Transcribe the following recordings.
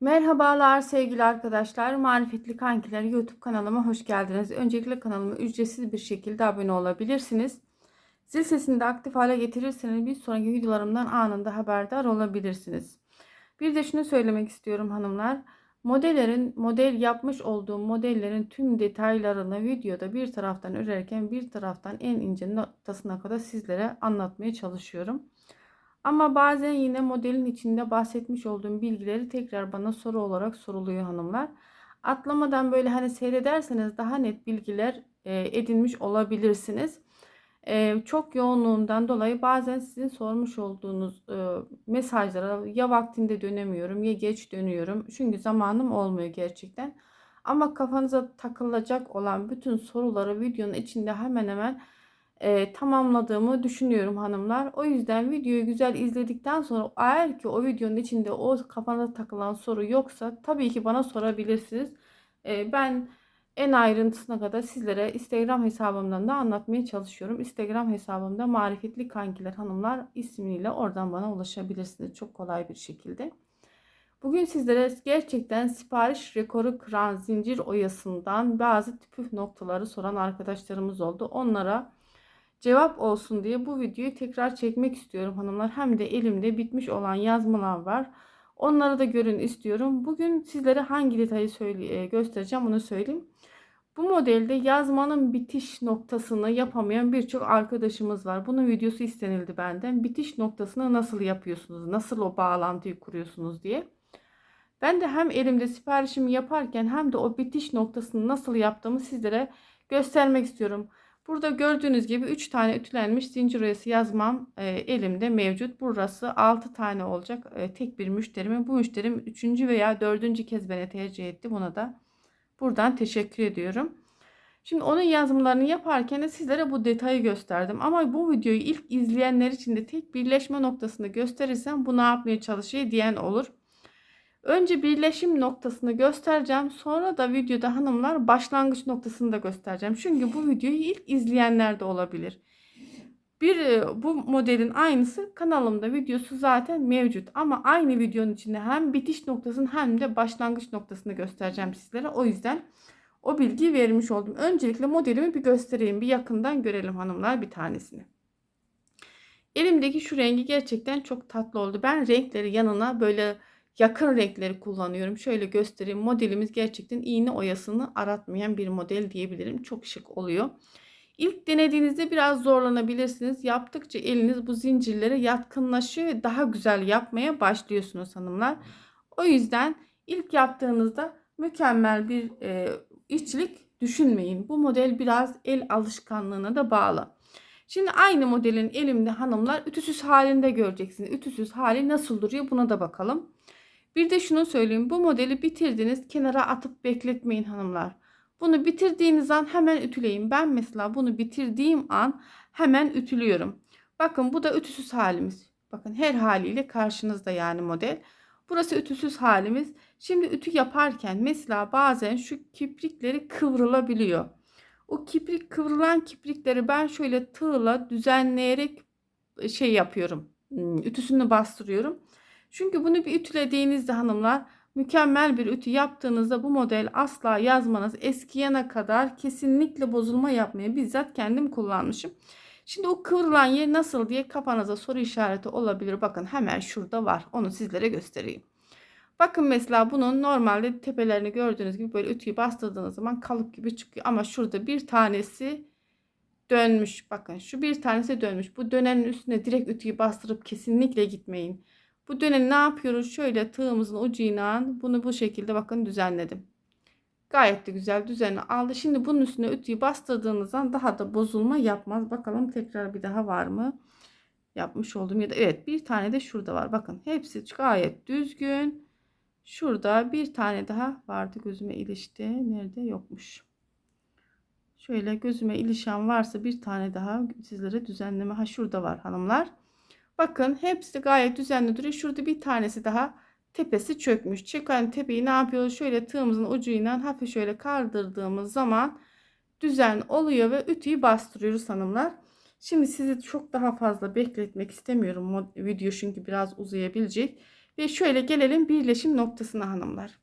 Merhabalar sevgili arkadaşlar. Marifetli Kankiler YouTube kanalıma hoş geldiniz. Öncelikle kanalıma ücretsiz bir şekilde abone olabilirsiniz. Zil sesini de aktif hale getirirseniz bir sonraki videolarımdan anında haberdar olabilirsiniz. Bir de şunu söylemek istiyorum hanımlar. Modellerin model yapmış olduğum modellerin tüm detaylarını videoda bir taraftan örerken bir taraftan en ince noktasına kadar sizlere anlatmaya çalışıyorum. Ama bazen yine modelin içinde bahsetmiş olduğum bilgileri tekrar bana soru olarak soruluyor hanımlar. Atlamadan böyle hani seyrederseniz daha net bilgiler e, edinmiş olabilirsiniz. E, çok yoğunluğundan dolayı bazen sizin sormuş olduğunuz e, mesajlara ya vaktinde dönemiyorum ya geç dönüyorum. Çünkü zamanım olmuyor gerçekten. Ama kafanıza takılacak olan bütün soruları videonun içinde hemen hemen e, tamamladığımı düşünüyorum hanımlar. O yüzden videoyu güzel izledikten sonra eğer ki o videonun içinde o kafanıza takılan soru yoksa tabii ki bana sorabilirsiniz. E, ben en ayrıntısına kadar sizlere Instagram hesabımdan da anlatmaya çalışıyorum. Instagram hesabımda Marifetli Kankiler Hanımlar ismiyle oradan bana ulaşabilirsiniz çok kolay bir şekilde. Bugün sizlere gerçekten sipariş rekoru kıran zincir oyasından bazı püf noktaları soran arkadaşlarımız oldu. Onlara cevap olsun diye bu videoyu tekrar çekmek istiyorum hanımlar. Hem de elimde bitmiş olan yazmalar var. Onları da görün istiyorum. Bugün sizlere hangi detayı söyle e, göstereceğim onu söyleyeyim. Bu modelde yazmanın bitiş noktasını yapamayan birçok arkadaşımız var. Bunun videosu istenildi benden. Bitiş noktasını nasıl yapıyorsunuz? Nasıl o bağlantıyı kuruyorsunuz diye. Ben de hem elimde siparişimi yaparken hem de o bitiş noktasını nasıl yaptığımı sizlere göstermek istiyorum. Burada gördüğünüz gibi 3 tane ütülenmiş zincir oyası yazmam e, elimde mevcut. Burası 6 tane olacak. E, tek bir müşterimin. Bu müşterim 3. veya 4. kez beni tercih etti. Buna da buradan teşekkür ediyorum. Şimdi onun yazımlarını yaparken de sizlere bu detayı gösterdim. Ama bu videoyu ilk izleyenler için de tek birleşme noktasını gösterirsem bu ne yapmaya çalışıyor diyen olur. Önce birleşim noktasını göstereceğim. Sonra da videoda hanımlar başlangıç noktasını da göstereceğim. Çünkü bu videoyu ilk izleyenler de olabilir. Bir e, bu modelin aynısı kanalımda videosu zaten mevcut. Ama aynı videonun içinde hem bitiş noktasını hem de başlangıç noktasını göstereceğim sizlere. O yüzden o bilgiyi vermiş oldum. Öncelikle modelimi bir göstereyim. Bir yakından görelim hanımlar bir tanesini. Elimdeki şu rengi gerçekten çok tatlı oldu. Ben renkleri yanına böyle yakın renkleri kullanıyorum. Şöyle göstereyim. Modelimiz gerçekten iğne oyasını aratmayan bir model diyebilirim. Çok şık oluyor. İlk denediğinizde biraz zorlanabilirsiniz. Yaptıkça eliniz bu zincirlere yatkınlaşıyor ve daha güzel yapmaya başlıyorsunuz hanımlar. O yüzden ilk yaptığınızda mükemmel bir e, işçilik düşünmeyin. Bu model biraz el alışkanlığına da bağlı. Şimdi aynı modelin elimde hanımlar ütüsüz halinde göreceksiniz. Ütüsüz hali nasıl duruyor buna da bakalım. Bir de şunu söyleyeyim. Bu modeli bitirdiniz. Kenara atıp bekletmeyin hanımlar. Bunu bitirdiğiniz an hemen ütüleyin. Ben mesela bunu bitirdiğim an hemen ütülüyorum. Bakın bu da ütüsüz halimiz. Bakın her haliyle karşınızda yani model. Burası ütüsüz halimiz. Şimdi ütü yaparken mesela bazen şu kiprikleri kıvrılabiliyor. O kiprik kıvrılan kiprikleri ben şöyle tığla düzenleyerek şey yapıyorum. Hmm, ütüsünü bastırıyorum. Çünkü bunu bir ütülediğinizde hanımlar mükemmel bir ütü yaptığınızda bu model asla yazmanız eskiyene kadar kesinlikle bozulma yapmaya bizzat kendim kullanmışım. Şimdi o kıvrılan yer nasıl diye kafanıza soru işareti olabilir. Bakın hemen şurada var. Onu sizlere göstereyim. Bakın mesela bunun normalde tepelerini gördüğünüz gibi böyle ütüyü bastırdığınız zaman kalıp gibi çıkıyor. Ama şurada bir tanesi dönmüş. Bakın şu bir tanesi dönmüş. Bu dönenin üstüne direkt ütüyü bastırıp kesinlikle gitmeyin. Bu dönemi ne yapıyoruz? Şöyle tığımızın ucuyla bunu bu şekilde bakın düzenledim. Gayet de güzel düzenli aldı. Şimdi bunun üstüne ütüyü bastırdığınızdan daha da bozulma yapmaz. Bakalım tekrar bir daha var mı? Yapmış oldum ya da evet bir tane de şurada var. Bakın hepsi gayet düzgün. Şurada bir tane daha vardı gözüme ilişti. Nerede yokmuş. Şöyle gözüme ilişen varsa bir tane daha sizlere düzenleme. Ha şurada var hanımlar. Bakın hepsi gayet düzenli duruyor. Şurada bir tanesi daha tepesi çökmüş. Çöken tepeyi ne yapıyoruz? Şöyle tığımızın ucuyla hafif şöyle kaldırdığımız zaman düzen oluyor ve ütüyü bastırıyoruz hanımlar. Şimdi sizi çok daha fazla bekletmek istemiyorum. Video çünkü biraz uzayabilecek. Ve şöyle gelelim birleşim noktasına hanımlar.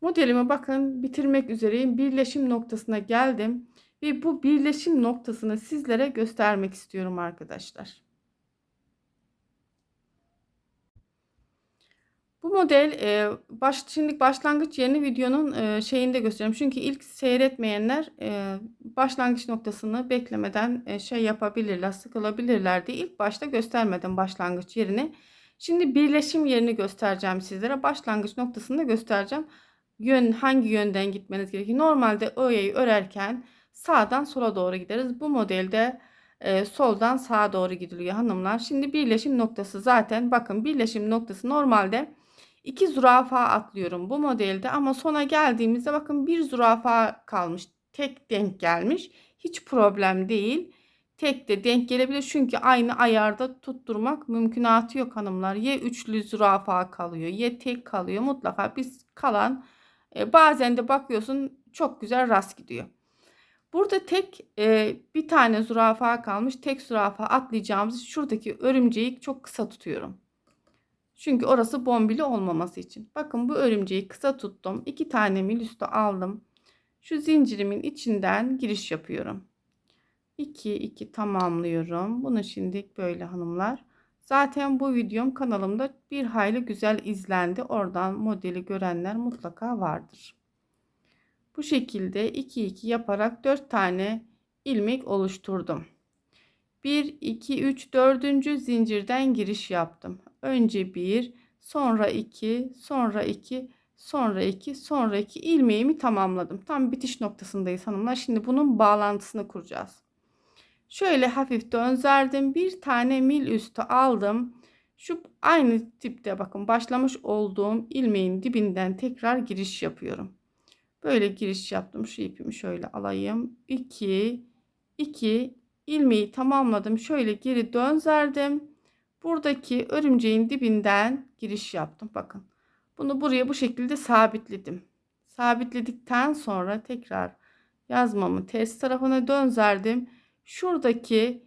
Modelimi bakın bitirmek üzereyim. Birleşim noktasına geldim. Ve bu birleşim noktasını sizlere göstermek istiyorum arkadaşlar. Bu model e, baş, şimdi başlangıç yerini videonun e, şeyinde göstereyim. Çünkü ilk seyretmeyenler e, başlangıç noktasını beklemeden e, şey yapabilirler, sıkılabilirler diye ilk başta göstermedim başlangıç yerini. Şimdi birleşim yerini göstereceğim sizlere. Başlangıç noktasını da göstereceğim. Yön hangi yönden gitmeniz gerekiyor? Normalde öğeyi örerken sağdan sola doğru gideriz. Bu modelde e, soldan sağa doğru gidiliyor hanımlar. Şimdi birleşim noktası zaten bakın birleşim noktası normalde iki zürafa atlıyorum bu modelde ama sona geldiğimizde bakın bir zürafa kalmış. Tek denk gelmiş. Hiç problem değil. Tek de denk gelebilir çünkü aynı ayarda tutturmak mümkünatı yok hanımlar. Ya üçlü zürafa kalıyor ya tek kalıyor. Mutlaka biz kalan e, bazen de bakıyorsun çok güzel rast gidiyor. Burada tek e, bir tane zürafa kalmış. Tek zürafa atlayacağımız şuradaki örümceği çok kısa tutuyorum. Çünkü orası bombili olmaması için. Bakın bu örümceği kısa tuttum. İki tane mil üstü aldım. Şu zincirimin içinden giriş yapıyorum. 2 2 tamamlıyorum. Bunu şimdi böyle hanımlar. Zaten bu videom kanalımda bir hayli güzel izlendi. Oradan modeli görenler mutlaka vardır. Bu şekilde 2 2 yaparak 4 tane ilmek oluşturdum. 1 2 3 4. zincirden giriş yaptım. Önce 1, sonra 2, sonra 2, sonra 2, sonra 2 ilmeğimi tamamladım. Tam bitiş noktasındayız hanımlar. Şimdi bunun bağlantısını kuracağız. Şöyle hafif dönzerdim. Bir tane mil üstü aldım. Şu aynı tipte bakın başlamış olduğum ilmeğin dibinden tekrar giriş yapıyorum. Böyle giriş yaptım. Şu ipimi şöyle alayım. 2 2 ilmeği tamamladım. Şöyle geri dönzerdim. Buradaki örümceğin dibinden giriş yaptım. Bakın. Bunu buraya bu şekilde sabitledim. Sabitledikten sonra tekrar yazmamı ters tarafına dönzerdim. Şuradaki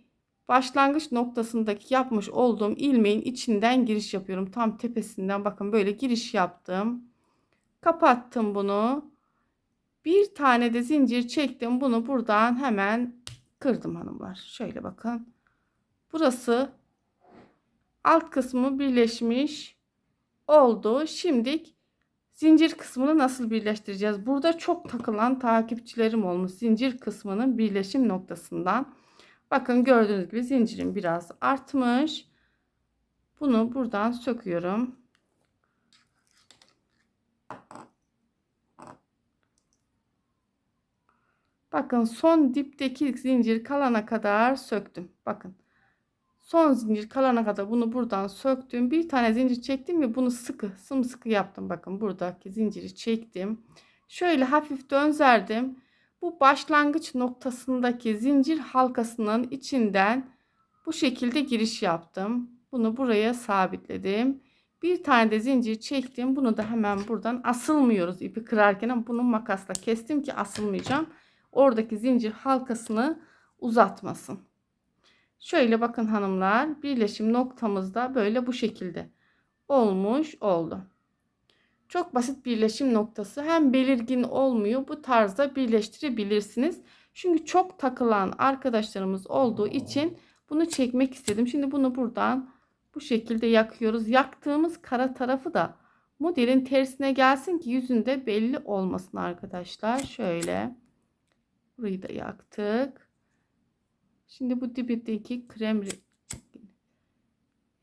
başlangıç noktasındaki yapmış olduğum ilmeğin içinden giriş yapıyorum. Tam tepesinden bakın böyle giriş yaptım. Kapattım bunu. Bir tane de zincir çektim. Bunu buradan hemen kırdım hanımlar. Şöyle bakın. Burası alt kısmı birleşmiş oldu. Şimdi zincir kısmını nasıl birleştireceğiz? Burada çok takılan takipçilerim olmuş zincir kısmının birleşim noktasından. Bakın gördüğünüz gibi zincirim biraz artmış. Bunu buradan söküyorum. Bakın son dipteki zincir kalana kadar söktüm. Bakın. Son zincir kalana kadar bunu buradan söktüm. Bir tane zincir çektim ve bunu sıkı sımsıkı yaptım. Bakın buradaki zinciri çektim. Şöyle hafif dönzerdim. Bu başlangıç noktasındaki zincir halkasının içinden bu şekilde giriş yaptım. Bunu buraya sabitledim. Bir tane de zincir çektim. Bunu da hemen buradan asılmıyoruz ipi kırarken bunu makasla kestim ki asılmayacağım. Oradaki zincir halkasını uzatmasın. Şöyle bakın hanımlar birleşim noktamızda böyle bu şekilde olmuş oldu. Çok basit birleşim noktası hem belirgin olmuyor bu tarzda birleştirebilirsiniz. Çünkü çok takılan arkadaşlarımız olduğu için bunu çekmek istedim. Şimdi bunu buradan bu şekilde yakıyoruz. Yaktığımız kara tarafı da modelin tersine gelsin ki yüzünde belli olmasın arkadaşlar. Şöyle burayı da yaktık. Şimdi bu dibindeki krem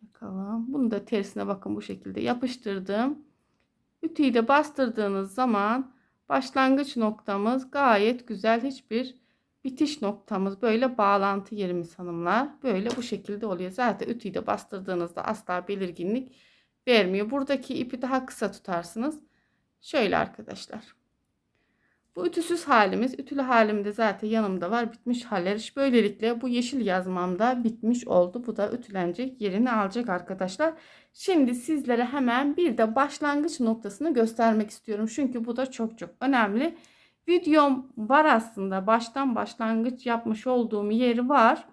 yakalım. Bunu da tersine bakın bu şekilde yapıştırdım. Ütüyü de bastırdığınız zaman başlangıç noktamız gayet güzel hiçbir bitiş noktamız böyle bağlantı yerimiz hanımlar böyle bu şekilde oluyor. Zaten ütüyü de bastırdığınızda asla belirginlik vermiyor. Buradaki ipi daha kısa tutarsınız. Şöyle arkadaşlar. Bu ütüsüz halimiz. Ütülü halimde zaten yanımda var. Bitmiş haller. Böylelikle bu yeşil yazmamda bitmiş oldu. Bu da ütülenecek yerini alacak arkadaşlar. Şimdi sizlere hemen bir de başlangıç noktasını göstermek istiyorum. Çünkü bu da çok çok önemli. Videom var aslında. Baştan başlangıç yapmış olduğum yeri var.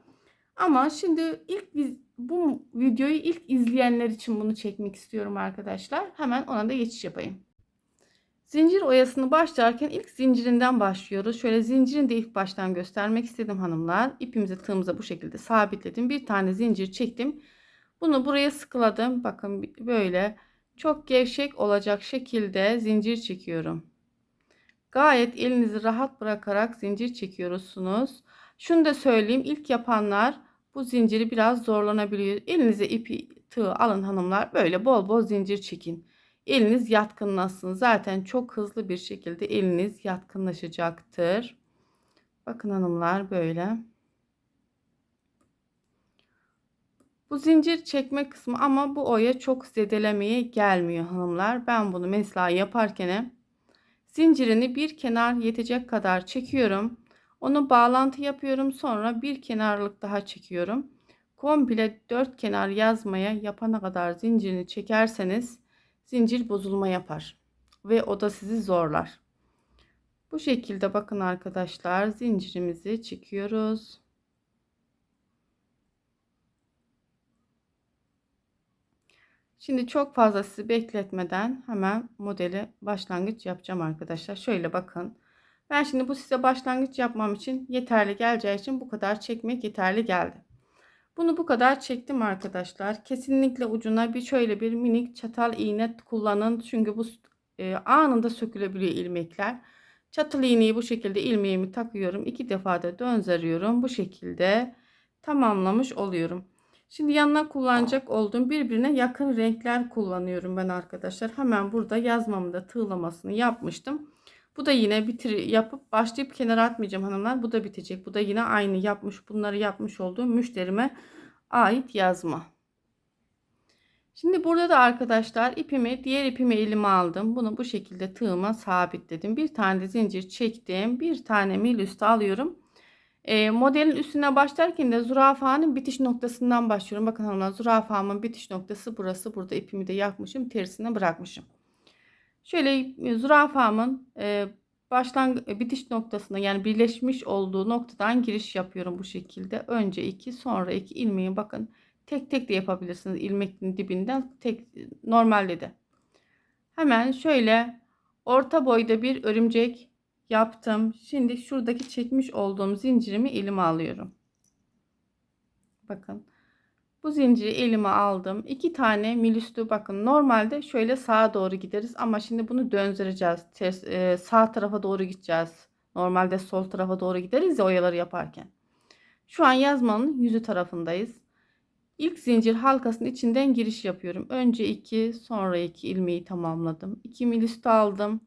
Ama şimdi ilk bu videoyu ilk izleyenler için bunu çekmek istiyorum arkadaşlar. Hemen ona da geçiş yapayım. Zincir oyasını başlarken ilk zincirinden başlıyoruz. Şöyle zincirini de ilk baştan göstermek istedim hanımlar. İpimizi tığımıza bu şekilde sabitledim. Bir tane zincir çektim. Bunu buraya sıkıladım. Bakın böyle çok gevşek olacak şekilde zincir çekiyorum. Gayet elinizi rahat bırakarak zincir çekiyorsunuz. Şunu da söyleyeyim. ilk yapanlar bu zinciri biraz zorlanabiliyor. Elinize ipi tığ alın hanımlar. Böyle bol bol zincir çekin. Eliniz yatkınlaşsın. Zaten çok hızlı bir şekilde eliniz yatkınlaşacaktır. Bakın hanımlar böyle. Bu zincir çekme kısmı ama bu oya çok zedelemeye gelmiyor hanımlar. Ben bunu mesela yaparken zincirini bir kenar yetecek kadar çekiyorum. Onu bağlantı yapıyorum. Sonra bir kenarlık daha çekiyorum. Komple dört kenar yazmaya yapana kadar zincirini çekerseniz zincir bozulma yapar. Ve o da sizi zorlar. Bu şekilde bakın arkadaşlar zincirimizi çekiyoruz. Şimdi çok fazla sizi bekletmeden hemen modeli başlangıç yapacağım arkadaşlar. Şöyle bakın. Ben şimdi bu size başlangıç yapmam için yeterli geleceği için bu kadar çekmek yeterli geldi. Bunu bu kadar çektim arkadaşlar. Kesinlikle ucuna bir şöyle bir minik çatal iğne kullanın. Çünkü bu e, anında sökülebiliyor ilmekler. Çatal iğneyi bu şekilde ilmeğimi takıyorum. iki defa da döndürüyorum. Bu şekilde tamamlamış oluyorum. Şimdi yanına kullanacak olduğum birbirine yakın renkler kullanıyorum ben arkadaşlar. Hemen burada yazmamda tığlamasını yapmıştım. Bu da yine bitir yapıp başlayıp kenara atmayacağım hanımlar. Bu da bitecek. Bu da yine aynı yapmış bunları yapmış olduğum müşterime ait yazma. Şimdi burada da arkadaşlar ipimi diğer ipimi elime aldım. Bunu bu şekilde tığıma sabitledim. Bir tane de zincir çektim. Bir tane mil üstü alıyorum. E, modelin üstüne başlarken de zürafanın bitiş noktasından başlıyorum. Bakın hanımlar zürafamın bitiş noktası burası. Burada ipimi de yakmışım. Tersine bırakmışım. Şöyle e, zürafamın e, başlangıç e, bitiş noktasına yani birleşmiş olduğu noktadan giriş yapıyorum bu şekilde. Önce iki sonra iki ilmeği bakın tek tek de yapabilirsiniz ilmekin dibinden tek normalde de. Hemen şöyle orta boyda bir örümcek yaptım. Şimdi şuradaki çekmiş olduğum zincirimi elime alıyorum. Bakın bu zinciri elime aldım. İki tane mil üstü bakın normalde şöyle sağa doğru gideriz ama şimdi bunu döndüreceğiz. Ters, e, sağ tarafa doğru gideceğiz. Normalde sol tarafa doğru gideriz ya oyaları yaparken. Şu an yazmanın yüzü tarafındayız. İlk zincir halkasının içinden giriş yapıyorum. Önce 2 sonra 2 ilmeği tamamladım. 2 mil üstü aldım.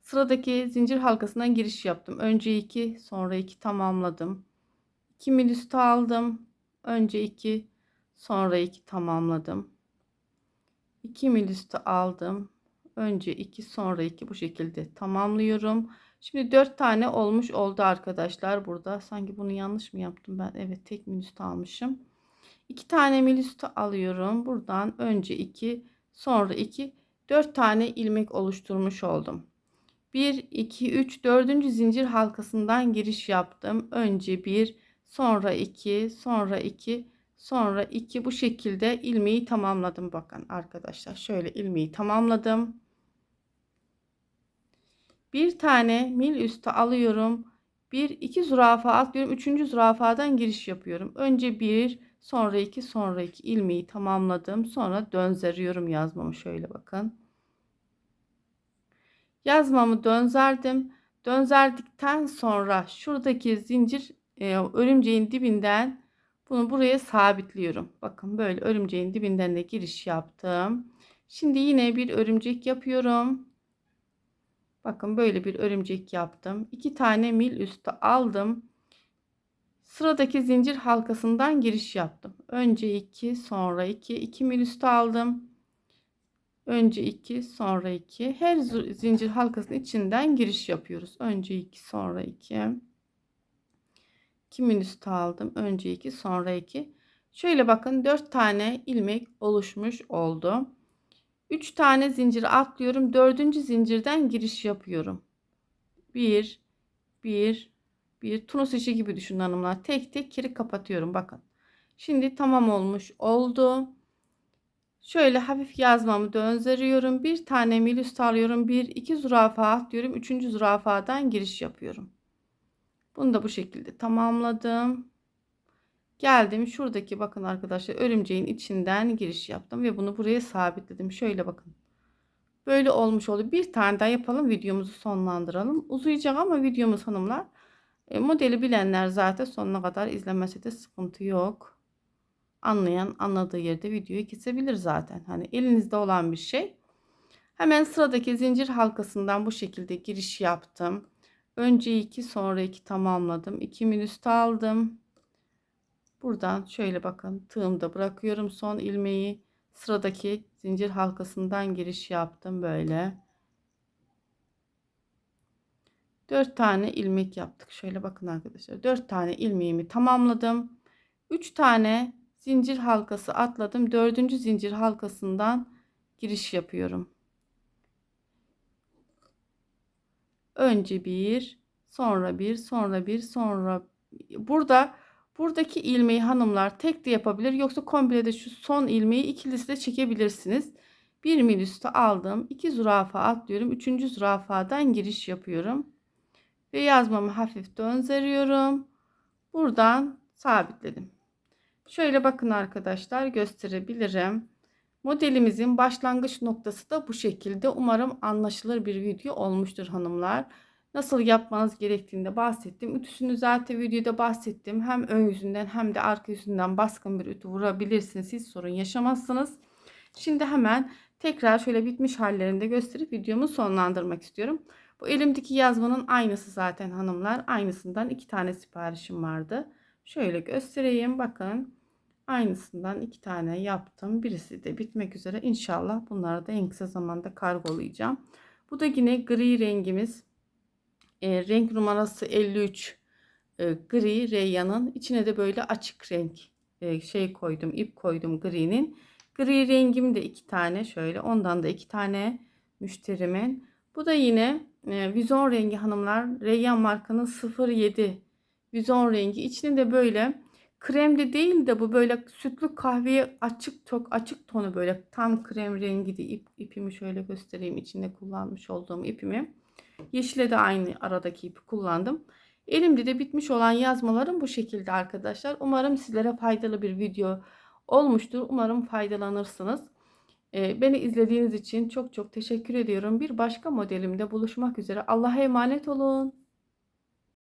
Sıradaki zincir halkasından giriş yaptım. Önce 2 sonra 2 tamamladım. 2 mil üstü aldım. Önce 2 Sonra 2 tamamladım. 2 mil aldım. Önce 2 sonra 2 bu şekilde tamamlıyorum. Şimdi 4 tane olmuş oldu arkadaşlar burada. Sanki bunu yanlış mı yaptım ben? Evet tek mil almışım. 2 tane mil alıyorum. Buradan önce 2 sonra 2 4 tane ilmek oluşturmuş oldum. 1 2 3 4. zincir halkasından giriş yaptım. Önce 1 sonra 2 sonra 2 Sonra iki bu şekilde ilmeği tamamladım. Bakın arkadaşlar şöyle ilmeği tamamladım. Bir tane mil üstü alıyorum. Bir iki zürafa atlıyorum. Üçüncü zürafadan giriş yapıyorum. Önce bir sonra iki sonra iki ilmeği tamamladım. Sonra dönzeriyorum yazmamı şöyle bakın. Yazmamı dönzerdim. Dönzerdikten sonra şuradaki zincir e, örümceğin dibinden bunu buraya sabitliyorum. Bakın böyle örümceğin dibinden de giriş yaptım. Şimdi yine bir örümcek yapıyorum. Bakın böyle bir örümcek yaptım. İki tane mil üstü aldım. Sıradaki zincir halkasından giriş yaptım. Önce 2 sonra 2 2 mil üstü aldım. Önce 2 sonra 2 her zincir halkasının içinden giriş yapıyoruz. Önce 2 sonra 2 kimin üstü aldım. Önce 2 sonra 2. Şöyle bakın 4 tane ilmek oluşmuş oldu. 3 tane zincir atlıyorum. 4. zincirden giriş yapıyorum. 1 1 bir tunus işi gibi düşünün hanımlar. Tek tek kiri kapatıyorum bakın. Şimdi tamam olmuş oldu. Şöyle hafif yazmamı döndürüyorum. Bir tane mil üstü alıyorum. Bir iki zürafa atlıyorum. Üçüncü zürafadan giriş yapıyorum. Bunu da bu şekilde tamamladım. Geldim şuradaki bakın arkadaşlar örümceğin içinden giriş yaptım ve bunu buraya sabitledim. Şöyle bakın. Böyle olmuş oldu. Bir tane daha yapalım videomuzu sonlandıralım. Uzayacak ama videomuz hanımlar. E, modeli bilenler zaten sonuna kadar izlemesi de sıkıntı yok. Anlayan anladığı yerde videoyu kesebilir zaten. Hani elinizde olan bir şey. Hemen sıradaki zincir halkasından bu şekilde giriş yaptım. Önce iki sonra iki tamamladım. 2 mil üstü aldım. Buradan şöyle bakın tığımda bırakıyorum son ilmeği sıradaki zincir halkasından giriş yaptım böyle. 4 tane ilmek yaptık. Şöyle bakın arkadaşlar. 4 tane ilmeğimi tamamladım. 3 tane zincir halkası atladım. 4. zincir halkasından giriş yapıyorum. Önce bir, sonra bir, sonra bir, sonra burada buradaki ilmeği hanımlar tek de yapabilir. Yoksa komple de şu son ilmeği ikilisi de çekebilirsiniz. Bir mil üstü aldım. 2 zürafa atlıyorum. 3. zürafadan giriş yapıyorum. Ve yazmamı hafif döndürüyorum. Buradan sabitledim. Şöyle bakın arkadaşlar gösterebilirim. Modelimizin başlangıç noktası da bu şekilde. Umarım anlaşılır bir video olmuştur hanımlar. Nasıl yapmanız gerektiğinde bahsettim. Ütüsünü zaten videoda bahsettim. Hem ön yüzünden hem de arka yüzünden baskın bir ütü vurabilirsiniz. Siz sorun yaşamazsınız. Şimdi hemen tekrar şöyle bitmiş hallerinde gösterip videomu sonlandırmak istiyorum. Bu elimdeki yazmanın aynısı zaten hanımlar. Aynısından iki tane siparişim vardı. Şöyle göstereyim. Bakın. Aynısından iki tane yaptım. Birisi de bitmek üzere. İnşallah bunları da en kısa zamanda kargolayacağım. Bu da yine gri rengimiz. E, renk numarası 53 e, gri Reyyan'ın. içine de böyle açık renk e, şey koydum. ip koydum gri'nin. Gri rengim de iki tane şöyle. Ondan da iki tane müşterimin. Bu da yine e, vizon rengi hanımlar. Reyyan markanın 07 vizon rengi. İçine de böyle krem de değil de bu böyle sütlü kahveye açık çok açık tonu böyle tam krem rengi de ip, ipimi şöyle göstereyim içinde kullanmış olduğum ipimi. Yeşile de aynı aradaki ipi kullandım. Elimde de bitmiş olan yazmalarım bu şekilde arkadaşlar. Umarım sizlere faydalı bir video olmuştur. Umarım faydalanırsınız. Ee, beni izlediğiniz için çok çok teşekkür ediyorum. Bir başka modelimde buluşmak üzere. Allah'a emanet olun.